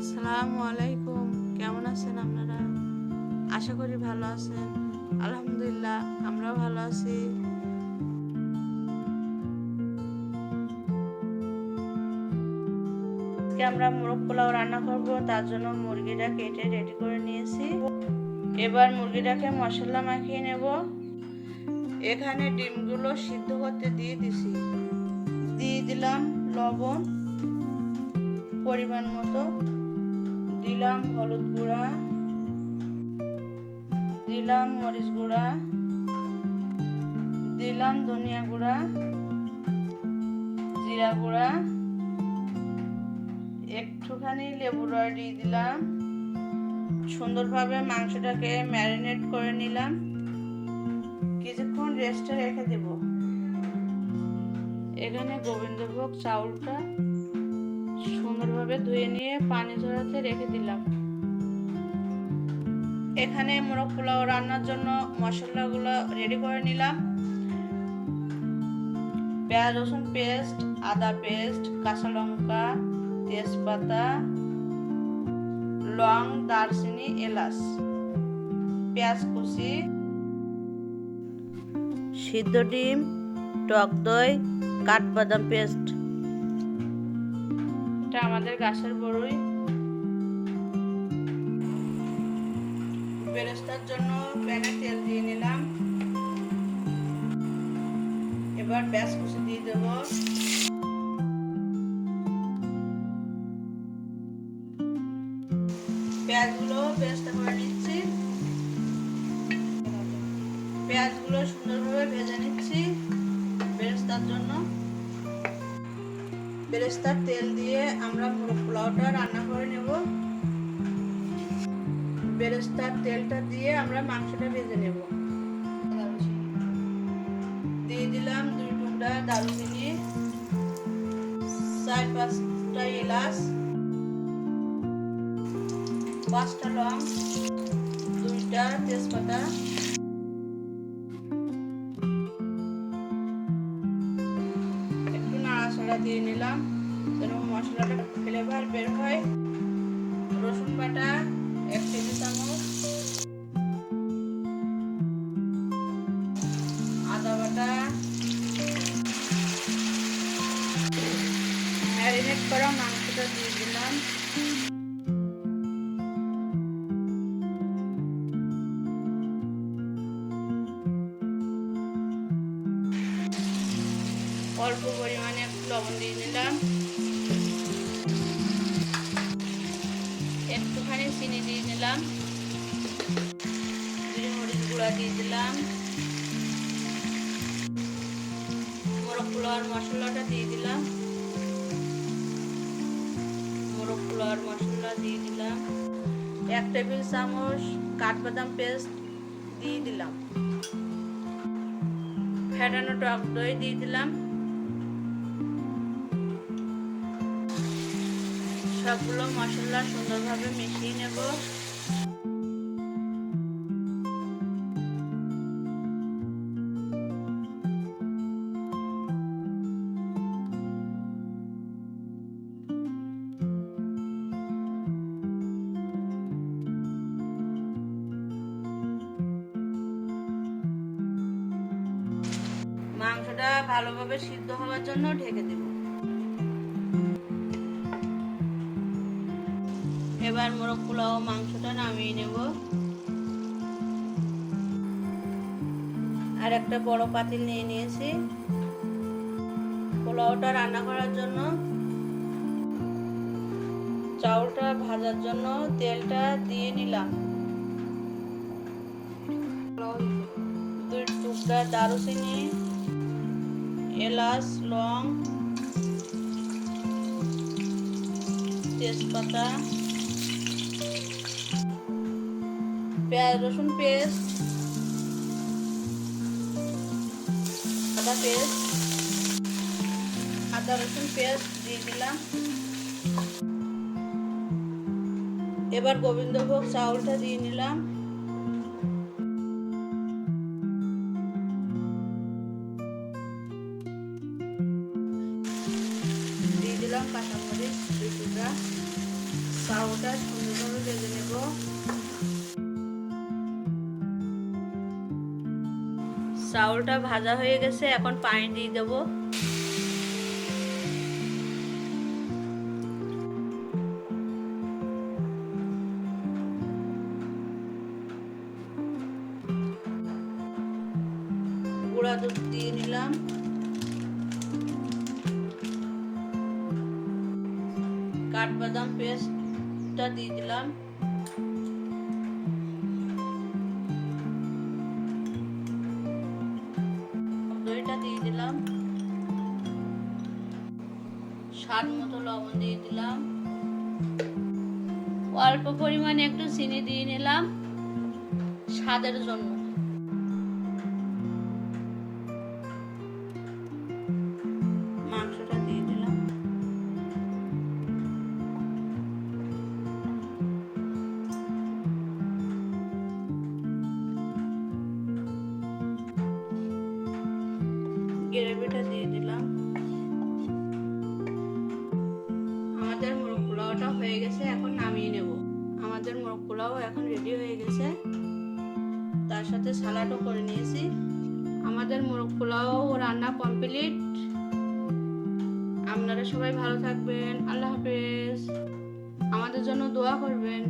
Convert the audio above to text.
আসসালামু আলাইকুম। কেমন আছেন আপনারা? আশা করি ভালো আছেন। আলহামদুলিল্লাহ, আমরাও ভালো আছি। আজকে আমরা মোরগ পোলাও রান্না করব, তার জন্য মুরগিটা কেটে রেডি করে নিয়েছি। এবার মুরগিটাকে মশলা মাখিয়ে নেব। এখানে ডিমগুলো সিদ্ধ করতে দিয়ে দিছি। দিয়ে দিলাম লবণ, পরিমাণ মতো। দিলাম হলুদ গুঁড়া, দিলাম মরিচ গুঁড়া, দিলাম ধনিয়া গুঁড়া, জিরা গুঁড়া, একটুখানি লেবু রস দিয়ে দিলাম। সুন্দরভাবে মাংসটাকে ম্যারিনেট করে নিলাম। কিছুক্ষণ রেস্টে রেখে দেব। এখানে গোবিন্দভোগ চাউলটা সুন্দরভাবে ধুয়ে নিয়ে পানি ঝরাতে রেখে দিলাম। এখানে মোরগ পোলাও রান্নার জন্য মশলাগুলো রেডি করে নিলাম। পেঁয়াজ, রসুন পেস্ট, আদা পেস্ট, কাঁচা লঙ্কা, তেজপাতা, লং, দারচিনি, এলাচ, পেঁয়াজ কুচি, সিদ্ধ ডিম, টক দই, কাঠবাদাম পেস্ট। এটা আমাদের গাছের বড়ই। বেরেস্তার জন্য প্যানে তেল দিয়ে নিলাম। এবার পেঁয়াজ কুচি দিয়ে দেব। পেঁয়াজগুলো বেরেস্তা করে নিচ্ছি। পেঁয়াজগুলো সুন্দরভাবে ভেজে নিচ্ছি বেরেস্তার জন্য। বেরেস্তার তেল দিয়ে আমরা মোরগ পোলাওটা রান্না করে নেব। বেরেস্তার তেলটা দিয়ে আমরা মাংসটা ভেজে নেব। দিয়ে দিলাম দুই টুকরা দারুচিনি, চার পাঁচটা এলাচ, পাঁচটা লং, দুইটা তেজপাতা দিয়ে নিলাম। যেন মশলাটা ফ্লেভার বের হয়। রসুন বাটা, এক টেবিল চামচ। আদা বাটা। ম্যারিনেট করা মাংসটা দিয়ে দিলাম। অল্প পরিমাণে লবণ দিয়ে নিলাম একটুখানি চিনি দিয়ে জিরে মরিচ গুঁড়া দিয়ে দিলাম মোরগ পোলাওয়ার মশলাটা দিয়ে দিলাম মোরগ পোলাওয়ার মশলা দিয়ে দিলাম এক টেবিল চামচ কাঠবাদাম পেস্ট দিয়ে দিলাম ফেটানো টক দই দিয়ে দিলাম। সবগুলো মশলা সুন্দরভাবে মিশিয়ে নেব। মাংসটা ভালোভাবে সিদ্ধ হওয়ার জন্য ঢেকে দেব। এবার মোরগ পোলাও, মাংসটা নামিয়ে নেব। আর একটা বড় পাতিল নিয়ে নিয়েছি। পোলাওটা রান্না করার জন্য। চাউলটা ভাজার জন্য তেলটা দিয়ে নিলাম। দুই টুকরা দারুচিনি, এলাচ, লং, তেজপাতা। পেঁয়াজ, রসুন পেস্ট, আদা পেস্ট, আদা, রসুন পেস্ট দিয়ে দিলাম। এবার গোবিন্দভোগ চাউলটা দিয়ে নিলাম। দিয়ে দিলাম কাঁচামরিচ চাউটা সুন্দরভাবে ভেজে নেব। চাউলটা ভাজা হয়ে গেছে, এখন পানি দিয়ে দেবো। গুঁড়া দুধ দিয়ে নিলাম কাঠবাদাম পেস্টটা দিয়ে দিলাম। স্বাদ মতো লবণ দিয়ে দিলাম। অল্প পরিমাণে একটু চিনি দিয়ে নিলাম স্বাদের জন্য। মাংসটা দিয়ে দিলাম। গ্রেভিটা দিয়ে দিলাম। হয়ে গেছে, এখন নামিয়ে নেব। আমাদের মোরগ পোলাও এখন রেডি হয়ে গেছে। তার সাথে সালাডও করে নিয়েছি। আমাদের মোরগ পোলাও রান্না কমপ্লিট আপনারা সবাই ভালো থাকবেন। আল্লাহ হাফেজ। আমাদের জন্য দোয়া করবেন।